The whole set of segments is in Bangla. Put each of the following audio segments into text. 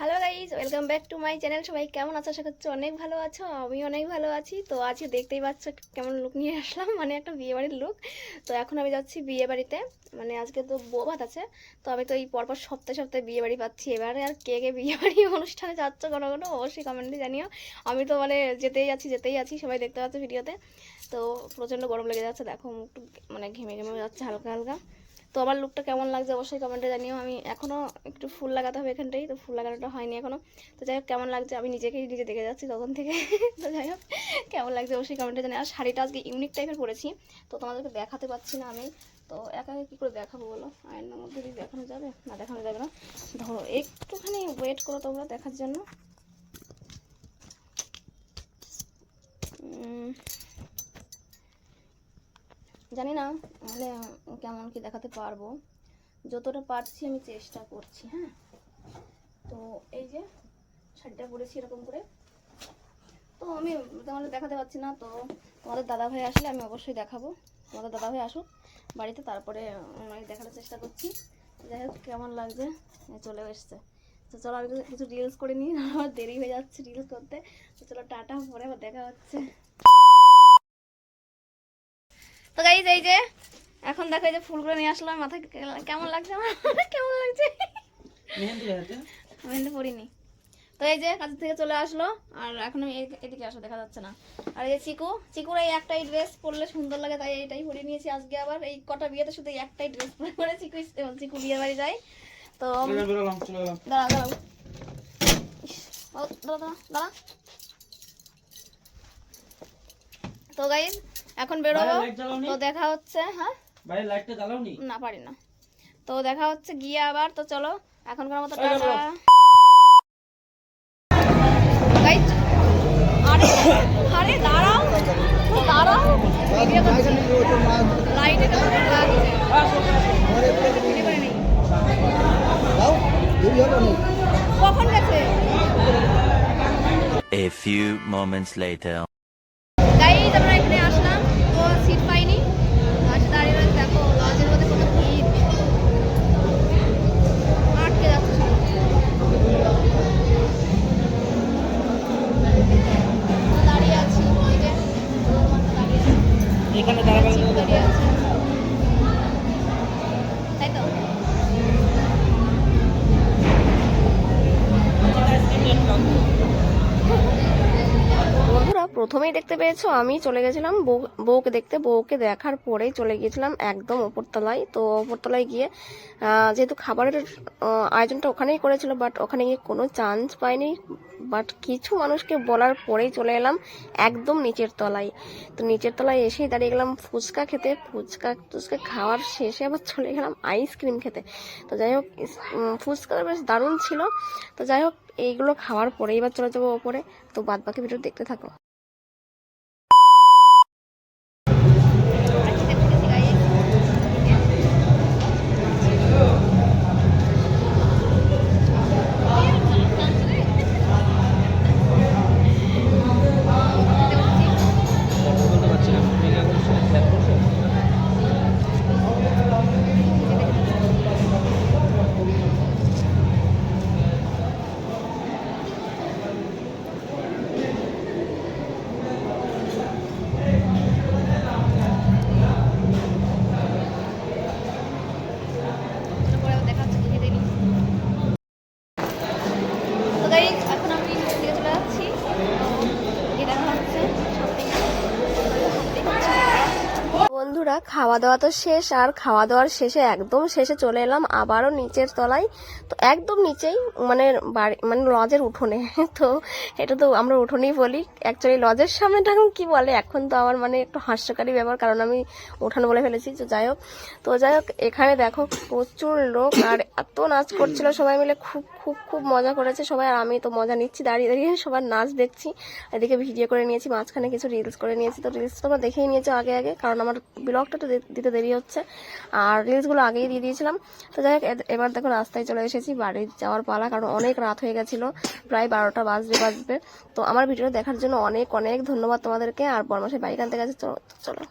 Hello guys welcome back to my channel সবাই কেমন আছো? আশা করছি অনেক ভালো আছো। আমি অনেক ভালো আছি। তো আজকে দেখতেই পাচ্ছ কেমন লুক নিয়ে আসলাম। মানে একটা বিয়ে বাড়ির লুক তো এখন আমি যাচ্ছি বিয়ে বাড়িতে মানে আজকে তো বউ ভাত আছে। তো আমি তো এই পরপর সপ্তাহে সপ্তাহে বিয়ে বাড়ি পাচ্ছি। এবারে আর কে কে বিয়ে বাড়ি অনুষ্ঠানে যাচ্ছ কোনো কোনো অবশ্যই কমেন্টে জানিও। আমি তো মানে যেতেই আছি যেতেই আছি। সবাই দেখতে পাচ্ছ ভিডিওতে। তো প্রচণ্ড গরম লেগে যাচ্ছে। দেখো মানে ঘেমে ঘেমে যাচ্ছে হালকা হালকা। তো আমার লুকটা কেমন লাগছে অবশ্যই কমেন্টে জানিও। আমি এখনও একটু ফুল লাগাতে হবে এখানটাই, তো ফুল লাগানোটা হয়নি এখনও তো যাই হোক, কেমন লাগছে? আমি নিজেকেই নিজে দেখে যাচ্ছি তখন থেকে। তো যাই হোক, কেমন লাগছে অবশ্যই কমেন্টে জানি আর শাড়িটা আজকে ইউনিক টাইপের পরেছি, তো তোমাদেরকে দেখাতে পাচ্ছি না আমি। তো একা কী করে দেখাবো বলো? আয়নার মধ্যে দেখানো যাবে? না, দেখানো যাবে না। ধরো, একটুখানি ওয়েট করো তোমরা দেখার জন্য। জানি না মানে কেমন কি দেখাতে পারব। যতটা পারছি আমি চেষ্টা করছি হ্যাঁ? তো এই যে, শাড়িটা পরেছি এরকম করে। তো আমি তোমাদের দেখাতে পারছি না, তো তোমাদের দাদা ভাই আসলে আমি অবশ্যই দেখাবো। তোমাদের দাদা ভাই আসুক বাড়িতে, তারপরে আমি দেখানোর চেষ্টা করছি। যাই হোক, কেমন লাগছে? চলে এসছে। তো চলো, আমি কিছু রিলস করে নিই আমার দেরি হয়ে যাচ্ছে রিলস করতে। তো চলো, টাটা, পরে আবার দেখা হচ্ছে। তো গাইজ এই যে এখন দেখো এই যে ফুলগুলো নিয়ে আসলাম মাথায় কে- কেমন লাগছে আমার? কেমন লাগছে? মেহেন্দি পড়িনি তো এই যে কাজ থেকে চলে আসলো আর এখন আমি এদিকে আসো দেখা যাচ্ছে না। আর এই যে চিকু চিকুর এই একটাই ড্রেস পরলে সুন্দর লাগে তাই এইটাই পরে নিয়েছি আজকে আবার। এই কটা বিয়েতে শুধু একটাই ড্রেস পরে পরে চিকু চিকু বিয়ে বাড়ি যায়। তো দাঁড়া দাঁড়াও দাঁড়া দাঁড়া দাঁড়া। তো গাইজ এখন বেরোবো। তো দেখা হচ্ছে হ্যাঁ? বাইরে লাইটটা জ্বালাওনি না? পারি না। তো দেখা হচ্ছে গিয়ে আবার তো চলো এখনকার মতো টাটা। আরে আরে দাঁড়াও দাঁড়াও। লাইটে কেমন লাগছে। কখন গেছে? A few moments later. আমরা এখানে আসলাম তো সিট পাইনি প্রথমেই দেখতে পেয়েছ, আমি চলে গেছিলাম বউ- বউকে দেখতে। বউকে দেখার পরেই চলে গিয়েছিলাম একদম ওপরতলায় তো ওপরতলায় গিয়ে যেহেতু খাবারের আয়োজনটা ওখানেই করেছিল বাট ওখানে গিয়ে কোনো চান্স পাইনি। বাট কিছু মানুষকে বলার পরেই চলে এলাম একদম নিচের তলায়। তো নিচের তলায় এসেই দাঁড়িয়ে গেলাম ফুচকা খেতে। ফুচকা টুচকা খাওয়ার শেষে আবার চলে গেলাম আইসক্রিম খেতে। তো যাই হোক ফুচকাটা বেশ দারুণ ছিল। তো যাই হোক, এইগুলো খাওয়ার পরে এবার চলে যাব ওপরে। তো বাদ বাকি ভিডিও দেখতে থাকো। খাওয়া দাওয়া তো শেষ, আর খাওয়া দাওয়ার শেষে একদম শেষে চলে এলাম, আবারও নিচের তলায়। তো একদম নিচেই মানে বাড়ি মানে লজের উঠোনে। তো এটা তো আমরা উঠোনেই বলি। অ্যাকচুয়ালি লজের সামনেটা এখন কি বলে? এখন তো আমার মানে একটু হাস্যকারী ব্যাপার, কারণ আমি উঠান বলে ফেলেছি, তো যাই হোক। তো যাই হোক, এখানে দেখো প্রচুর লোক, আর এত নাচ করছিল সবাই মিলে, খুব খুব খুব মজা করেছে সবাই, আর আমি তো মজা নিচ্ছি। দাঁড়িয়ে দাঁড়িয়ে সবার নাচ দেখছি। এদিকে ভিডিও করে নিয়েছি, মাঝখানে কিছু রিলস করে নিয়েছি। তো রিলস তোমরা দেখেই নিয়েছো আগে আগে, কারণ আমার ব্লগটা তো দিতে দেরি হচ্ছে। আর রিলসগুলো আগেই দিয়ে দিয়েছিলাম। তো যাই হোক এবার দেখো রাস্তায় চলে এসেছি বাড়ি যাওয়ার পালা, কারণ অনেক রাত হয়ে গেছিল, প্রায় বারোটা বাজবে বাজবে। তো আমার ভিডিওটা দেখার জন্য অনেক অনেক ধন্যবাদ তোমাদেরকে। আর বর্মাসে বাইক আনতে গেছে চলো চলো।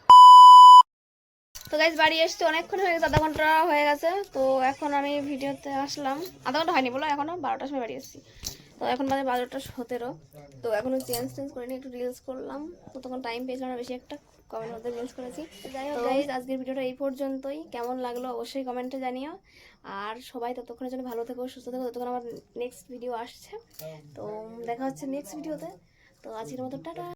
তো গাইজ বাড়ি এসছে অনেকক্ষণ হয়ে গেছে আধা ঘণ্টা হয়ে গেছে। তো এখন আমি ভিডিওতে আসলাম। আধা ঘণ্টা হয়নি বলো এখনও বারোটার সময় বাড়ি এসেছি। তো এখন বাজে বারোটা সতেরো। তো এখনও চেঞ্জ টেঞ্জ করিনি একটু রিলস করলাম। তো তখন টাইম পেয়েছিলাম না বেশি একটা কমেন্ট মধ্যে রিলস করেছি। যাই হোক গাইজ আজকের ভিডিওটা এই পর্যন্তই। কেমন লাগল অবশ্যই কমেন্টে জানিও। আর সবাই ততক্ষণের জন্য ভালো থেকো সুস্থ থেকো। ততক্ষণ আমার নেক্সট ভিডিও আসছে। তো দেখা হচ্ছে নেক্সট ভিডিওতে তো আজকের মতো টাটা।